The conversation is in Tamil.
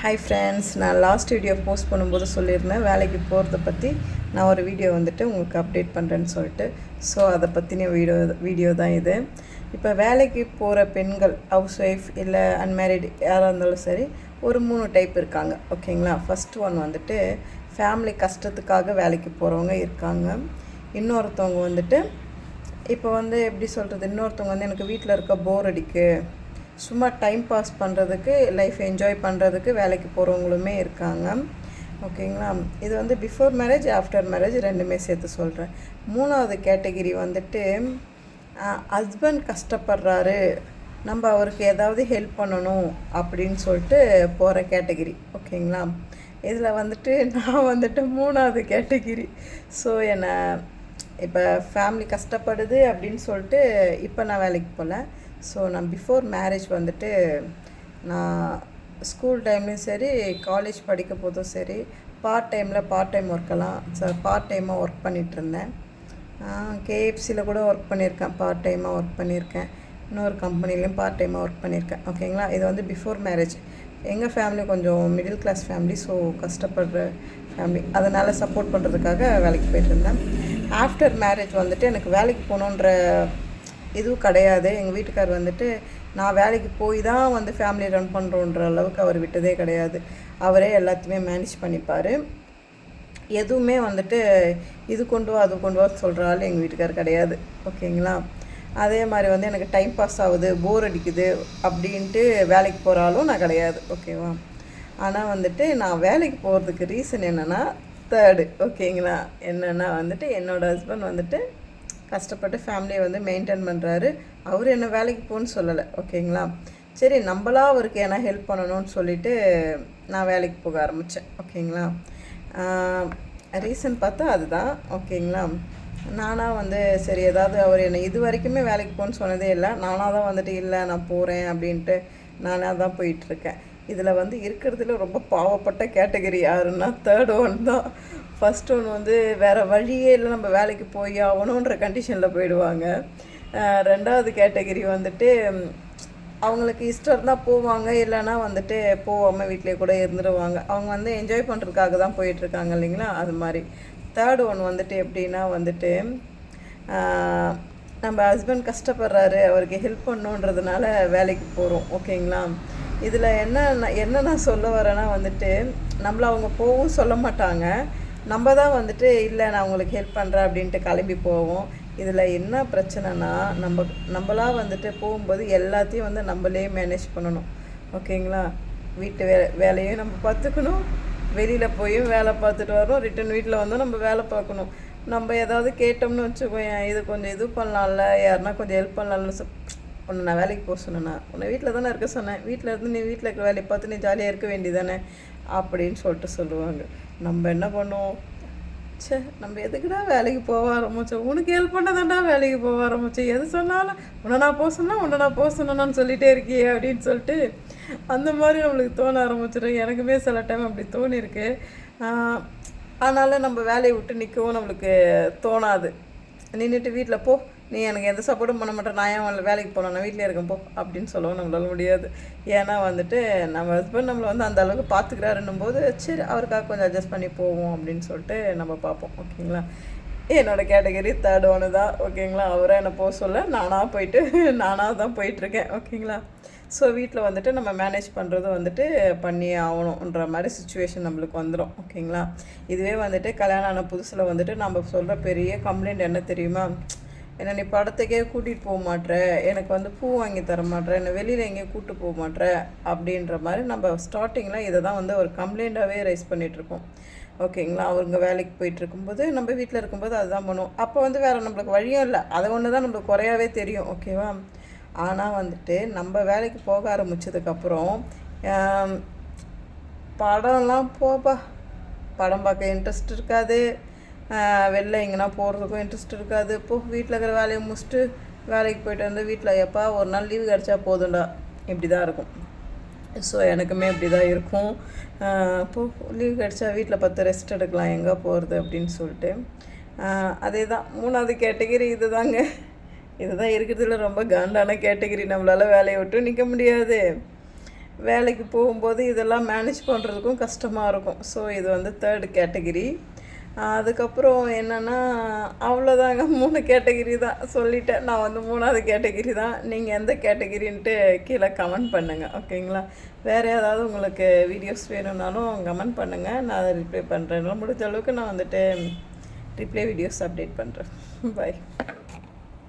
ஹாய் ஃப்ரெண்ட்ஸ் நான் லாஸ்ட் வீடியோ போஸ்ட் பண்ணும்போது சொல்லியிருந்தேன். வேலைக்கு போகிறத பற்றி நான் ஒரு வீடியோ வந்துட்டு உங்களுக்கு அப்டேட் பண்ணுறேன்னு சொல்லிட்டு. ஸோ அதை பற்றின வீடியோ வீடியோ தான் இது. இப்போ வேலைக்கு போகிற பெண்கள் ஹவுஸ் ஒய்ஃப் இல்லை அன்மேரிட் யாராக இருந்தாலும் சரி ஒரு மூணு டைப் இருக்காங்க. ஓகேங்களா ஃபஸ்ட் ஒன் வந்துட்டு ஃபேமிலி கஷ்டத்துக்காக வேலைக்கு போகிறவங்க இருக்காங்க. இன்னொருத்தவங்க வந்துட்டு இப்போ வந்து எப்படி சொல்கிறது இன்னொருத்தவங்க வந்து எனக்கு வீட்டில் இருக்க போர் அடிக்கு. சும்மா டைம் பாஸ் பண்ணுறதுக்கு லைஃப் என்ஜாய் பண்ணுறதுக்கு வேலைக்கு போகிறவங்களுமே இருக்காங்க. ஓகேங்களா? இது வந்து பிஃபோர் மேரேஜ் ஆஃப்டர் மேரேஜ் ரெண்டுமே சேர்த்து சொல்கிறேன் மூணாவது கேட்டகிரி வந்துட்டு ஹஸ்பண்ட் கஷ்டப்படுறாரு. நம்ம அவருக்கு ஏதாவது ஹெல்ப் பண்ணணும் அப்படின்னு சொல்லிட்டு போகிற கேட்டகிரி ஓகேங்களா? இதில் வந்துட்டு நான் வந்துட்டு மூணாவது கேட்டகிரி ஸோ என்னை இப்போ ஃபேமிலி கஷ்டப்படுது அப்படின்னு சொல்லிட்டு இப்போ நான் வேலைக்கு போகல ஸோ நான் பிஃபோர் மேரேஜ் வந்துட்டு நான் ஸ்கூல் டைம்லேயும் சரி காலேஜ் படிக்க போதும் சரி பார்ட் டைமில் பார்ட் டைம் ஒர்க்கெல்லாம் பார்ட் டைமாக ஒர்க் பண்ணிகிட்டு இருந்தேன். கேஎஃப்சியில் கூட ஒர்க் பண்ணியிருக்கேன் பார்ட் டைமாக ஒர்க் பண்ணியிருக்கேன் இன்னொரு கம்பெனிலையும் பார்ட் டைமாக ஒர்க் பண்ணியிருக்கேன் ஓகேங்களா இது வந்து பிஃபோர் மேரேஜ் எங்கள் ஃபேமிலி கொஞ்சம் மிடில் கிளாஸ் ஃபேமிலி ஸோ கஷ்டப்படுற ஃபேமிலி அதனால் சப்போர்ட் பண்ணுறதுக்காக வேலைக்கு போயிட்டு இருந்தேன். ஆஃப்டர் மேரேஜ் வந்துட்டு எனக்கு வேலைக்கு போகணுன்ற இதுவும் கிடையாது. எங்கள் வீட்டுக்கார் வந்துட்டு நான் வேலைக்கு போய் தான் வந்து ஃபேமிலி ரன் பண்ணுறோன்ற அளவுக்கு அவர் விட்டதே கிடையாது. அவரே எல்லாத்தையுமே மேனேஜ் பண்ணிப்பார். எதுவுமே வந்துட்டு இது கொண்டு வா அது கொண்டு வா சொல்கிற ஆள் எங்கள் வீட்டுக்கார் கிடையாது. ஓகேங்களா? அதே மாதிரி வந்து எனக்கு டைம் பாஸ் ஆகுது போர் அடிக்குது அப்படின்ட்டு வேலைக்கு போகிறாலும் நான் கிடையாது. ஓகேவா? ஆனால் வந்துட்டு நான் வேலைக்கு போகிறதுக்கு ரீசன் என்னென்னா தேர்டு ஓகேங்களா? என்னென்னா வந்துட்டு என்னோடய ஹஸ்பண்ட் வந்துட்டு கஷ்டப்பட்டு ஃபேமிலியை வந்து மெயின்டைன் பண்ணுறாரு அவர் என்ன வேலைக்கு போகணும்னு சொல்லலை ஓகேங்களா சரி நம்மளாக அவருக்கு என்ன ஹெல்ப் பண்ணணும்னு சொல்லிட்டு நான் வேலைக்கு போக ஆரம்பித்தேன் ஓகேங்களா ரீசன் பார்த்தா அதுதான் ஓகேங்களா நானாக வந்து சரி ஏதாவது அவர் என்னை இது வரைக்குமே வேலைக்கு போகணுன்னு சொன்னதே இல்லை நானாக தான் வந்துட்டு இல்லை நான் போகிறேன் அப்படின்ட்டு நானாக தான் போயிட்டுருக்கேன் இதில் வந்து இருக்கிறதுல ரொம்ப பாவப்பட்ட கேட்டகரி யாருன்னா தேர்ட் ஒன் தான். ஃபஸ்ட் ஒன்று வந்து வேறு வழியே இல்லை நம்ம வேலைக்கு போய் ஆகணுன்ற கண்டிஷனில் போயிடுவாங்க. ரெண்டாவது கேட்டகரி வந்துட்டு அவங்களுக்கு இஷ்டம் இருந்தால் போவாங்க இல்லைன்னா வந்துட்டு போகாமல் வீட்டிலே கூட இருந்துருவாங்க. அவங்க வந்து என்ஜாய் பண்ணுறதுக்காக தான் போயிட்டுருக்காங்க இல்லைங்களா? அது மாதிரி. தேர்ட் ஒன் வந்துட்டு எப்படின்னா வந்துட்டு நம்ம ஹஸ்பண்ட் கஷ்டப்படுறாரு அவருக்கு ஹெல்ப் பண்ணுன்றதுனால வேலைக்கு போகிறோம் ஓகேங்களா? இதில் என்ன என்ன நான் சொல்ல வரேன்னா வந்துட்டு நம்மளை அவங்க போகவும் சொல்ல மாட்டாங்க. நம்ம தான் வந்துட்டு இல்லை நான் உங்களுக்கு ஹெல்ப் பண்ணுறேன் அப்படின்ட்டு கிளம்பி போவோம். இதில் என்ன பிரச்சனைனா நம்ம நம்மளாக வந்துட்டு போகும்போது எல்லாத்தையும் வந்து நம்மளே மேனேஜ் பண்ணணும். ஓகேங்களா? வீட்டு வே வேலையும் நம்ம பார்த்துக்கணும். வெளியில் போயும் வேலை பார்த்துட்டு வரோம் ரிட்டன் வீட்டில் வந்து நம்ம வேலை பார்க்கணும். நம்ம ஏதாவது கேட்டோம்னு வச்சுக்கோங்க இது கொஞ்சம் இது பண்ணலாம்ல யாருன்னா கொஞ்சம் ஹெல்ப் பண்ணலாம்னு சொ உன்னை நான் வேலைக்கு போக சொன்னேன்னா உன்னை வீட்டில் தானே இருக்க சொன்னேன். வீட்டில் இருந்து நீ வீட்டில் இருக்கிற வேலையை பார்த்து நீ ஜாலியாக இருக்க வேண்டியதானே அப்படின்னு சொல்லிட்டு சொல்லுவாங்க. நம்ம என்ன பண்ணுவோம்? சே நம்ம எதுக்குடா வேலைக்கு போக ஆரம்பித்தோம் உனக்கு ஹெல்ப் பண்ணதாண்டா வேலைக்கு போக ஆரம்பித்தோம் எது சொன்னாலும் உன்னை நான் போக சொன்னால் உன்னை நான் போக சொன்னான்னு சொல்லிகிட்டே இருக்கியே அப்படின்னு சொல்லிட்டு அந்த மாதிரி நம்மளுக்கு தோண ஆரம்பிச்சிடும் எனக்குமே சில டைம் அப்படி தோணிருக்கு அதனால் நம்ம வேலையை விட்டு நிற்கவும் நம்மளுக்கு தோணாது. நின்றுட்டு வீட்டில் போ நீ எனக்கு எந்த சப்போர்ட்டும் பண்ண மாட்டேன். நான் ஏன் வேலைக்கு போகணும்? நான் வீட்டிலே இருக்கேன் போ அப்படின்னு சொல்லவும் நம்மளால முடியாது. ஏன்னா வந்துட்டு நம்ம ஹஸ்பண்ட் நம்மளை வந்து அந்த அளவுக்கு பார்த்துக்கிறாருன்னும் போது சரி அவருக்காக கொஞ்சம் அட்ஜஸ்ட் பண்ணி போவோம் அப்படின்னு சொல்லிட்டு நம்ம பார்ப்போம். ஓகேங்களா? என்னோட கேட்டகரி தேர்ட் ஒன்று தான். ஓகேங்களா? அவரை என்னை போக சொல்ல நானாக போயிட்டு நானாக தான் போயிட்டுருக்கேன். ஓகேங்களா? ஸோ வீட்டில் வந்துட்டு நம்ம மேனேஜ் பண்ணுறது வந்துட்டு பண்ணி ஆகணுன்ற மாதிரி சுச்சுவேஷன் நம்மளுக்கு வந்துடும் ஓகேங்களா? இதுவே வந்துட்டு கல்யாணம் ஆன புதுசில் வந்துட்டு நம்ம சொல்கிற பெரிய கம்ப்ளைண்ட் என்ன தெரியுமா? என்னை நீ படத்துக்கே கூட்டிகிட்டு போக மாட்ற எனக்கு வந்து பூ வாங்கி தர மாட்ற என்னை வெளியில் எங்கேயும் கூப்பிட்டு போக மாட்ற அப்படின்ற மாதிரி நம்ம ஸ்டார்டிங்கில் இதை தான் வந்து ஒரு கம்ப்ளைண்ட்டாகவே ரைஸ் பண்ணிகிட்ருக்கோம் ஓகேங்களா அவங்க வேலைக்கு போயிட்டு இருக்கும்போது நம்ம வீட்டில் இருக்கும்போது அதுதான் பண்ணுவோம். அப்போ வந்து வேறு நம்மளுக்கு வழியும் இல்லை. அதை ஒன்று தான் நம்மளுக்கு குறையாவே தெரியும். ஓகேவா ஆனால் வந்துட்டு நம்ம வேலைக்கு போக ஆரம்பித்ததுக்கப்புறம் படம்லாம் போப்பா. படம் பார்க்க இன்ட்ரெஸ்ட் இருக்காது. வெளில எங்கன்னா போகிறதுக்கும் இன்ட்ரெஸ்ட் இருக்காது. இப்போ வீட்டில் இருக்கிற வேலையை முடிச்சுட்டு வேலைக்கு போயிட்டு வந்து வீட்டில் எப்போ ஒரு நாள் லீவு கிடச்சா போதும்டா. இப்படி தான் இருக்கும். ஸோ எனக்குமே இப்படி தான் இருக்கும் இப்போது லீவ் கிடச்சா வீட்டில் பார்த்து ரெஸ்ட் எடுக்கலாம். எங்கே போகிறது அப்படின்னு சொல்லிட்டு. அதே தான் மூணாவது கேட்டகிரி இது தாங்க இதுதான் இருக்கிறதுல ரொம்ப காண்டான கேட்டகிரி நம்மளால் வேலையை விட்டு நிற்க முடியாது. வேலைக்கு போகும்போது இதெல்லாம் மேனேஜ் பண்ணுறதுக்கும் கஷ்டமாக இருக்கும். ஸோ இது வந்து தேர்டு கேட்டகிரி அதுக்கப்புறம் என்னென்னா அவ்வளோதாங்க மூணு கேட்டகிரி தான் சொல்லிட்டேன். நான் வந்து மூணாவது கேட்டகிரி தான். நீங்கள் எந்த கேட்டகிரின்ட்டு கீழே கமெண்ட் பண்ணுங்கள் ஓகேங்களா வேறு ஏதாவது உங்களுக்கு வீடியோஸ் வேணும்னாலும் கமெண்ட் பண்ணுங்கள் நான் அதை ரிப்ளை பண்ணுறேன் முடிஞ்ச அளவுக்கு நான் வந்துட்டு ரிப்ளை வீடியோஸ் அப்டேட் பண்ணுறேன் பாய்